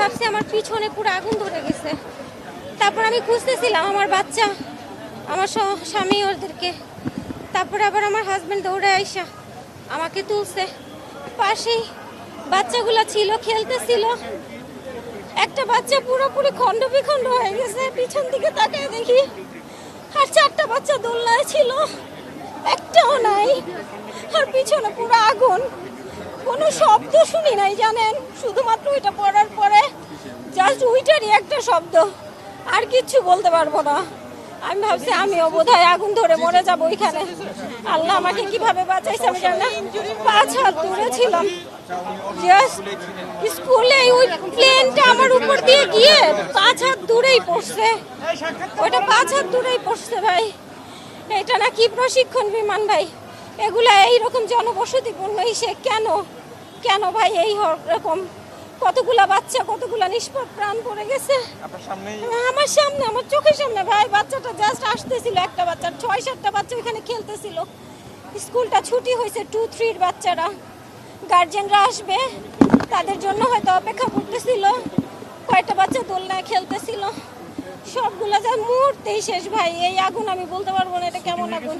ভাবছি আমার পিছনে পুরো আগুন ধরে গেছে। তারপর আমি খুঁজতেছিলাম আমার বাচ্চা, আমার স্বামী ওদেরকে। তারপরে আবার আমার হাজব্যান্ড দৌড়ে আইসা আমাকে তুলছে। পাশেই বাচ্চাগুলো ছিল, খেলতেছিল। একটা বাচ্চা পুরোপুরি খণ্ড বিখণ্ড হয়ে গেছে, পিছন দিকে তাকিয়ে দেখি আর চারটা বাচ্চা দোলনায় ছিল। একটাও নাই, আর পিছনে পুরো আগুন। শব্দ শুনি নাই, জানেন? শুধুমাত্র ওইটা পড়ার পরে জাস্ট ওইটারই একটা শব্দ। আর কিচ্ছু বলতে পারব না। আমি ভাবছি, আমিও বোধহয় আগুন ধরে মরে যাব ওইখানে। আল্লাহ আমাকে কীভাবে বাঁচাইছে আমি জানি না। পাঁচ হাত দূরে ছিলাম। স্কুলে ওই প্লেনটা আমার উপর দিয়ে গিয়ে পাঁচ হাত দূরেই পড়ছে। ওটা পাঁচ হাত দূরেই পড়ছে ভাই। এটা না কি প্রশিক্ষণ বিমান ভাই? এগুলা এইরকম জনবসতিপূর্ণ ইসে কেন? কেন ভাই এই রকম? কতগুলা বাচ্চা কতগুলা নিষ্পাপ প্রাণ পড়ে গেছে? আমার সামনে আমার চোখের সামনে ভাই বাচ্চাটা জাস্ট আসতেছিল একটা বাচ্চা ছয় সাতটা বাচ্চা ওইখানে খেলতেছিল। স্কুলটা ছুটি হয়েছে টু থ্রির বাচ্চারা। গার্জেনরা আসবে তাদের জন্য হয়তো অপেক্ষা করতেছিল। কয়েকটা বাচ্চা দোলনায় খেলতেছিল। সবগুলা যা মুহূর্তেই শেষ ভাই এই আগুন আমি বলতে পারব না এটা কেমন আগুন।